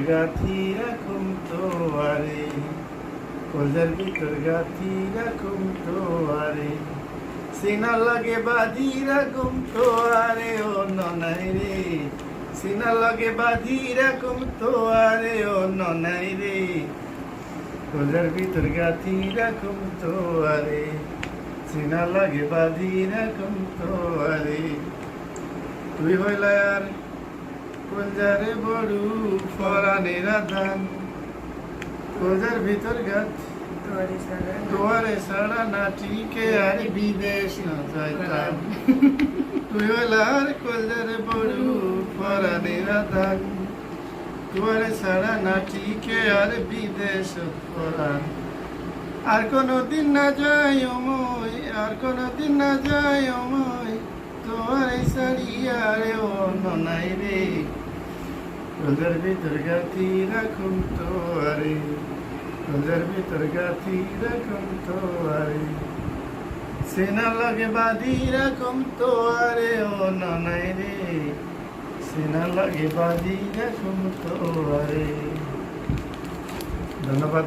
গাথি রাখুম তো আরে কলজার ভিতর গাথি রাখুম তো আরে সিনা লাগে বাঁধি রাখুম তো আরে ও ননাই রে। সিনা লাগে বাঁধি রাখুম তো আরে ও ননাই রে। কলজার ভিতর গাথি রাখুম তো আরে সিনা লাগে বাঁধি রাখুম তো আরে তুই হইলা আর কলজারে বড়ু ফরানে রাধান। কলজার ভিতর গাছ। দুয়ারে সারা নাটিকে আর বিদেশ না যাইতাম তুই হলার কলজারে বড়ু ফরানে রাধান। দুয়ারে সারা নাটিকে আর বিদেশ ফরান। আর কোনো দিন না যাই অময় আর কোনো দিন না যাই অময় তোমার শাড়িয়া রে ও ননাই রে। রোজার ভিতর গাথি রাখুন তো আরে, রোজার ভিতর গাথি রাখুন তো আরে। সেনা লাগে বাঁধি রাখুন তো আরে ও ননাই রে। সেনা লাগে বাঁধি রাখুন তো আরে। ধন্যবাদ